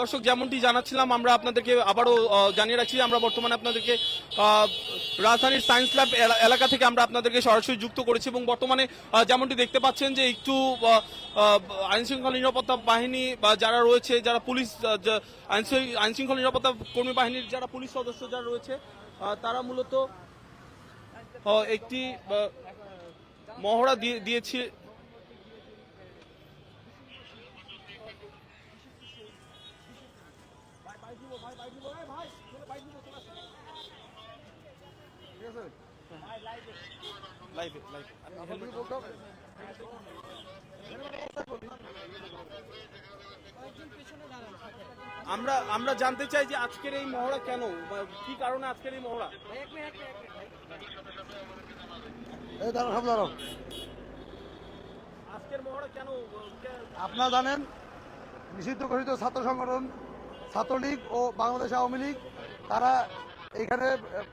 দর্শক, যেমনটি জানাচ্ছিলাম, আমরা আপনাদেরকে আবারও জানিয়ে রাখছি, আমরা বর্তমানে আপনাদেরকে রাজধানীর সায়েন্স ল্যাব এলা- এলাকা থেকে আমরা আপনাদেরকে সরাসরি যুক্ত করেছি এবং বর্তমানে যেমনটি দেখতে পাচ্ছেন যে একটু আইনশৃঙ্খলা নিরাপত্তা বাহিনী বা যারা রয়েছে, যারা পুলিশ আইন শৃঙ্খলা নিরাপত্তা কর্মী বাহিনীর যারা পুলিশ সদস্য যারা রয়েছে তারা মূলত একটি মহড়া দিয়ে, দিয়েছে লাইভে লাইভে আমরা আমরা জানতে চাই যে আজকের এই মহড়া কেন? কি কারণে আজকের এই মহড়া? আজকের মহড়া কেন? আপনারা জানেন নিষিদ্ধ ঘোষিত ছাত্র সংগঠন ছাত্রলীগ ও বাংলাদেশ আওয়ামী লীগ তারা এইখানে আহ,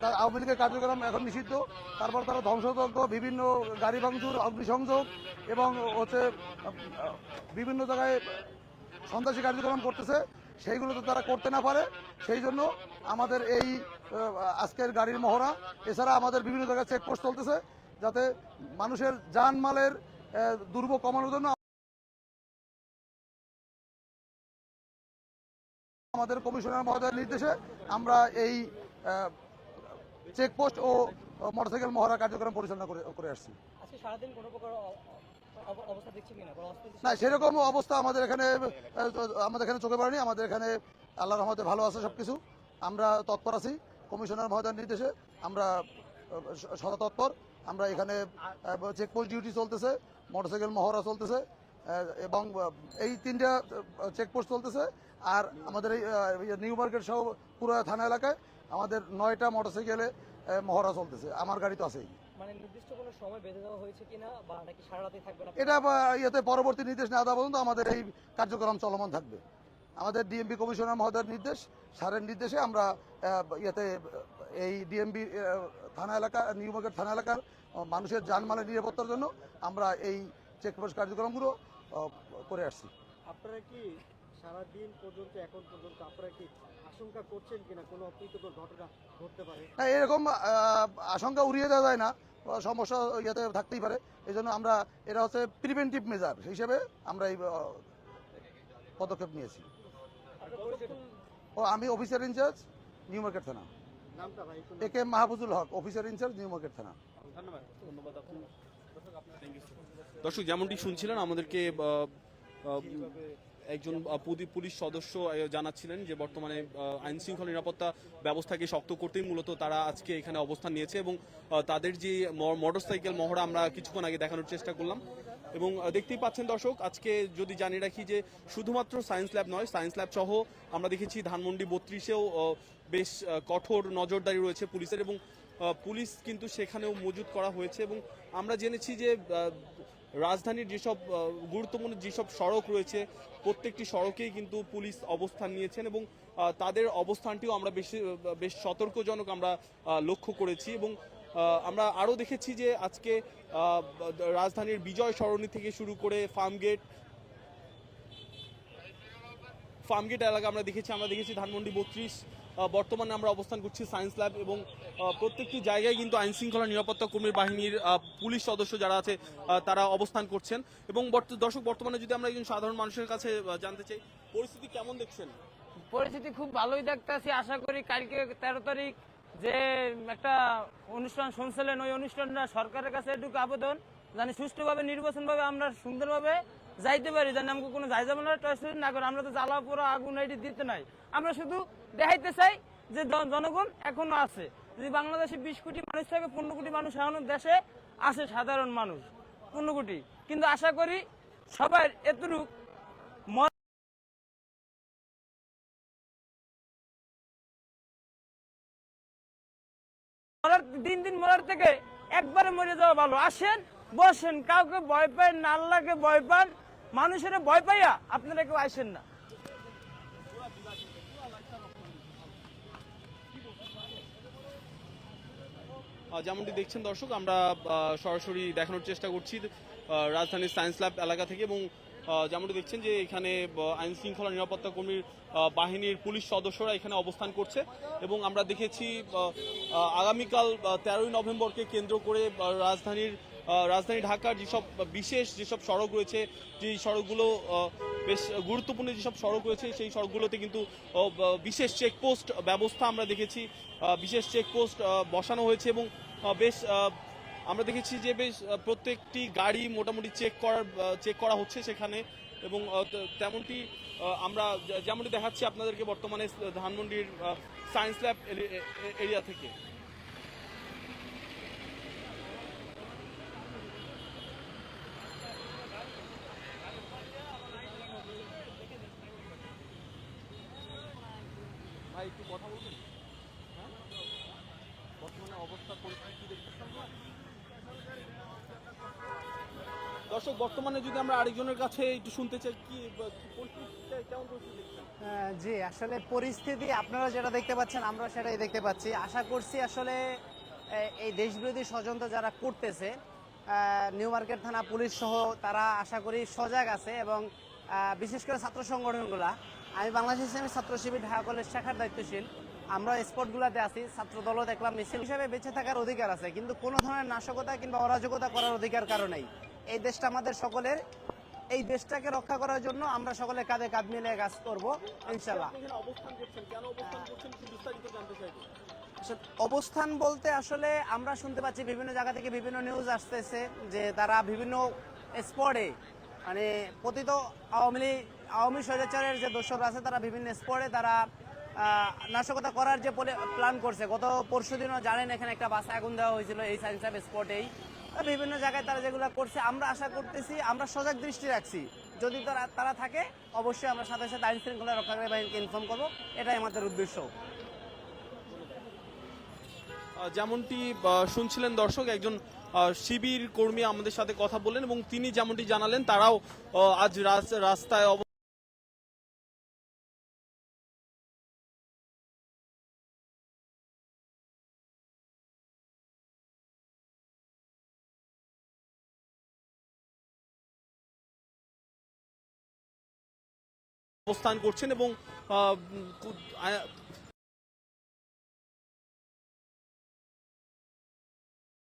তার আওয়ামী লীগের কার্যক্রম এখন নিষিদ্ধ। তারপর তারা ধ্বংসযজ্ঞ বিভিন্ন গাড়ি ভাঙচুর অগ্নিসংযোগ এবং হচ্ছে বিভিন্ন জায়গায় সন্ত্রাসী কার্যক্রম করতেছে। সেইগুলো তো তারা করতে না পারে। সেই জন্য আমাদের এই আজকের গাড়ির মহড়া এছাড়া আমাদের বিভিন্ন জায়গায় চেকপোস্ট চলতেছে যাতে মানুষের জানমালের আহ, দুর্ভোগ কমানোর জন্য আমাদের কমিশনার মহোদয়ের নির্দেশে আমরা এই চেকপোস্ট ও মোটরসাইকেল মহড়া কার্যক্রম পরিচালনা করে আসছি। অস্থিতিশীল না সেরকম অবস্থা আমাদের এখানে আমাদের এখানে চোখে পড়েনি। আমাদের এখানে আল্লাহ রহমতে ভালো আছে সবকিছু। আমরা তৎপর আছি। কমিশনার মহোদয়ের নির্দেশে আমরা সদা তৎপর। আমরা এখানে চেকপোস্ট ডিউটি চলতেছে মোটরসাইকেল মহড়া চলতেছে এবং এই তিনটা চেকপোস্ট চলতেছে। আর আমাদের এই ইয়ে নিউ মার্কেট সহ পুরো থানা এলাকায় আমাদের নয়টা মোটরসাইকেলে মহড়া চলতেছে। আমার গাড়ি তো আছেই। মানে নির্দিষ্ট কোনো সময় বেঁধে দেওয়া হয়েছে কিনা বা নাকি সারা রাতে থাকবে না? এটা ইয়েতে পরবর্তী নির্দেশ না দেওয়া পর্যন্ত আমাদের এই কার্যক্রম চলমান থাকবে। আমাদের ডিএমপি কমিশনার মহোদয়ের নির্দেশ স্যারের নির্দেশে আমরা ইয়েতে এই ডিএমবি থানা এলাকা নিউ মার্কেট থানা এলাকার মানুষের যানমালের নিরাপত্তার জন্য আমরা এই চেকপোস্ট কার্যক্রমগুলো করে আসছি। আপনারা কি সারা দিন পর্যন্ত এখন পর্যন্ত আপনারা কি আশঙ্কা করছেন কিনা? কোনো অপ্রীতকর ঘটনা ঘটতে পারে? না এরকম আশঙ্কা উড়িয়ে দেওয়া যায় না। সমস্যা ইয়েতে থাকতেই পারে। এই জন্য আমরা এটা হচ্ছে প্রিভেন্টিভ মেজার হিসেবে আমরা এই পদক্ষেপ নিয়েছি। ও আমি অফিসার ইনচার্জ নিউ মার্কেট থানা। নামটা ভাই একটু A K Mahfuzul Haque officer in charge New Market থানা। ধন্যবাদ। ধন্যবাদ আপনাকে। দর্শক যেমনটি শুনছিলেন আমাদেরকে একজন পুলিশ সদস্য জানাচ্ছিলেন যে বর্তমানে আইন শৃঙ্খলা নিরাপত্তা ব্যবস্থাকে শক্ত করতেই মূলত তারা আজকে এখানে অবস্থান নিয়েছে এবং তাদের যে মোটরসাইকেল মহড়া আমরা কিছুক্ষণ আগে দেখানোর চেষ্টা করলাম। এবং দেখতেই পাচ্ছেন দর্শক, আজকে যদি জানিয়ে রাখি যে শুধুমাত্র সায়েন্স ল্যাব নয়, সায়েন্স ল্যাব সহ আমরা দেখেছি ধানমন্ডি বত্রিশেও বেশ কঠোর নজরদারি রয়েছে পুলিশের এবং পুলিশ কিন্তু সেখানেও মজুত করা হয়েছে এবং আমরা জেনেছি যে রাজধানীর যেসব গুরুত্বপূর্ণ যেসব সড়ক রয়েছে, প্রত্যেকটি সড়কেই কিন্তু পুলিশ অবস্থান নিয়েছেন এবং তাদের অবস্থানটিও আমরা বেশি, বেশ সতর্কজনক আমরা লক্ষ্য করেছি এবং আমরা আরও দেখেছি যে আজকে রাজধানীর বিজয় সরণি থেকে শুরু করে ফার্মগেট ফার্মগেট এলাকা আমরা দেখেছি আমরা দেখেছি ধানমন্ডি বত্রিশ বর্তমানে আমরা অবস্থান করছি সায়েন্স ল্যাব এবং প্রত্যেকটি জায়গায় কিন্তু আইন শৃঙ্খলা নিরাপত্তা কর্মী বাহিনীর পুলিশ সদস্য যারা আছে তারা অবস্থান করছেন। এবং দর্শক, বর্তমানে যদি আমরা একজন সাধারণ মানুষের কাছে জানতে চাই, পরিস্থিতি কেমন দেখছেন? পরিস্থিতি খুব ভালোই দেখতেছি। আশা করি কালকে তেরো তারিখ যে একটা অনুষ্ঠান শুনছিলেন, ওই অনুষ্ঠানটা সরকারের কাছে এটুকু আবেদন, জানি সুষ্ঠুভাবে, নির্বাচনভাবে আমরা সুন্দরভাবে যাইতে পারি, জানি আমাকে কোনো যাই যাবে না করে আমরা তো জ্বালা পোড়া আগুন এটি দিতে নাই। আমরা শুধু দেখাইতে চাই যে জনগণ এখনও আছে। যদি বাংলাদেশে বিশ কোটি মানুষ থাকে, পনেরো কোটি মানুষ এখনও দেশে আছে সাধারণ মানুষ, পনেরো কোটি। কিন্তু আশা করি সবাই এতটুকু দিন দিন মরার থেকে একবারে মরে যাওয়া ভালো। আসেন, বসেন, কাউকে ভয় পান না আল্লাহকে ভয় পান, মানুষের ভয় পাইয়া আপনারা কেউ আসেন না। যেমনটি দেখছেন দর্শক আমরা সরাসরি দেখানোর চেষ্টা করছি রাজধানীর সায়েন্স ল্যাব এলাকা থেকে এবং যেমনটি দেখছেন যে এখানে আইন শৃঙ্খলা নিরাপত্তা কর্মীর বাহিনীর পুলিশ সদস্যরা এখানে অবস্থান করছে এবং আমরা দেখেছি আগামীকাল তেরোই নভেম্বরকে কেন্দ্র করে রাজধানীর রাজধানী ঢাকার যেসব বিশেষ যেসব সড়ক রয়েছে যে সড়কগুলো বেশ গুরুত্বপূর্ণ যেসব সড়ক রয়েছে, সেই সড়কগুলোতে কিন্তু বিশেষ চেকপোস্ট ব্যবস্থা আমরা দেখেছি বিশেষ চেকপোস্ট বসানো হয়েছে এবং বেশ আমরা দেখেছি যে বেশ প্রত্যেকটি গাড়ি মোটামুটি চেক করার চেক করা হচ্ছে সেখানে এবং তেমনটি আমরা যেমনটি দেখাচ্ছি আপনাদেরকে বর্তমানে ধানমন্ডির সায়েন্স ল্যাব এরিয়া থেকে। একটু কথা বলবেন? হ্যাঁ? বর্তমানে অবস্থা পরিস্থিতি দর্শক বর্তমানে যদি আমরা আরেকজনের কাছে একটু শুনতে চাই কি আহ, জি আসলে পরিস্থিতি আপনারা যেটা দেখতে পাচ্ছেন আমরা সেটাই দেখতে পাচ্ছি। আশা করছি আসলে এই দেশবিরোধী ষড়যন্ত্র যারা করতেছে নিউ মার্কেট থানা পুলিশ সহ তারা আশা করি সজাগ আছে এবং বিশেষ করে ছাত্র সংগঠনগুলা। আমি বাংলাদেশ ইসলামী ছাত্র শিবির ঢাকা কলেজ শাখার দায়িত্বশীল। আমরা স্পটগুলোতে আছি ছাত্র দলও দেখলাম মিছিল হিসাবে বেঁচে থাকার অধিকার আছে কিন্তু কোনো ধরনের নাশকতা কিংবা অরাজকতা করার অধিকার কারণেই এই দেশটা আমাদের সকলের এই দেশটাকে রক্ষা করার জন্য আমরা সকলে কাঁধে কাঁধ মিলে কাজ করব ইনশাল্লাহ অবস্থান কেন অবস্থান বলতে আসলে আমরা শুনতে পাচ্ছি বিভিন্ন জায়গা থেকে বিভিন্ন নিউজ আসতেছে যে তারা বিভিন্ন স্পটে মানে পতিত আওয়ামী লীগ আওয়ামী স্বৈরাচারের যে দোসর আছে তারা বিভিন্ন স্পটে তারা নাশকতা করার যে প্ল্যান করছে। গত পরশু দিনও জানেন এখানে একটা বাসে আগুন দেওয়া হয়েছিল এই সায়েন্স স্পটেই বিভিন্ন জায়গায় তারা যেগুলো করছে, আমরা আশা করতেছি, আমরা সজাগ দৃষ্টি রাখছি। যদি তারা তারা থাকে, অবশ্যই আমরা সাথে সাথে আইন শৃঙ্খলা রক্ষাকারী বাহিনীকে ইনফর্ম করব। এটাই আমাদের উদ্দেশ্য। যেমনটি শুনছিলেন দর্শক, একজন শিবির কর্মী আমাদের সাথে কথা বললেন এবং তিনি যেমনটি জানালেন, তারাও আজ রাস- রাস্তায় অবস্থান করছেন এবং